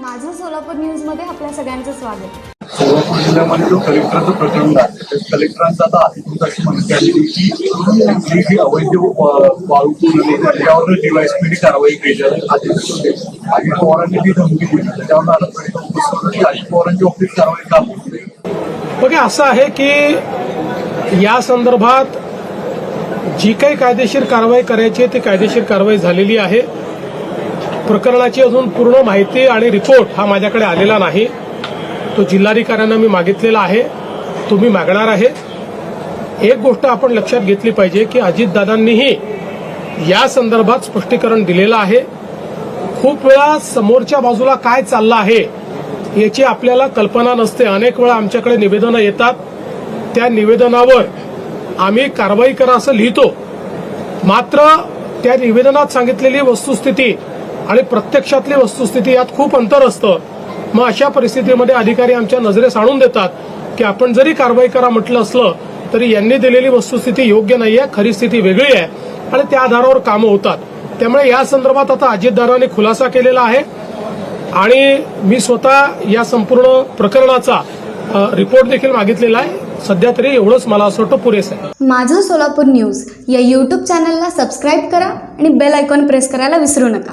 माझं सोलापूर न्यूजमध्ये आपल्या सगळ्यांचं स्वागत. सोलापूर जिल्ह्यामध्ये जो कलेक्टरचं प्रकरण आहे कलेक्टरांचा आता अधिकृत अशी माहिती आलेली की जी जी अवैध वा- वाळू पुरवली त्याच्यावर डीवायसपीडी कारवाई केली आधी अजित पवारांनी ती धमकी दिली. त्याच्यावर आता अजित पवारांच्या बाबतीत कारवाई का बघा असं आहे की या संदर्भात जी काही कायदेशीर कारवाई करायची आहे ती कायदेशीर कारवाई झालेली आहे. प्रकरणाची अजून पूर्ण माहिती आणि रिपोर्ट हा माझ्याकडे आलेला नाही. तो जिल्हाधिकाऱ्यांना मी मागितलेला आहे. तुम्ही मागणार आहे एक गोष्ट आपण लक्षात घेतली पाहिजे की अजितदादांनीही या संदर्भात स्पष्टीकरण दिलेलं आहे. खूप वेळा समोरच्या बाजूला काय चाललं आहे याची आपल्याला कल्पना नसते. अनेक वेळा आमच्याकडे निवेदनं येतात. त्या निवेदनावर आम्ही कारवाई करा असं लिहितो. मात्र त्या निवेदनात सांगितलेली वस्तुस्थिती आणि प्रत्यक्षातली वस्तुस्थिती यात खूप अंतर असतं. मग अशा परिस्थितीमध्ये अधिकारी आमच्या नजरेस आणून देतात की आपण जरी कारवाई करा म्हटलं असलं तरी यांनी दिलेली वस्तुस्थिती योग्य नाही आहे खरी स्थिती वेगळी आहे आणि त्या आधारावर कामं होतात. त्यामुळे या संदर्भात आता अजितदारांनी खुलासा केलेला आहे आणि मी स्वतः या संपूर्ण प्रकरणाचा रिपोर्ट देखील मागितलेला आहे. सध्या तरी एवढंच मला असं वाटतं पुरेसं आहे. माझं सोलापूर न्यूज या यूट्यूब चॅनलला सबस्क्राईब करा आणि बेल आयकॉन प्रेस करायला विसरू नका.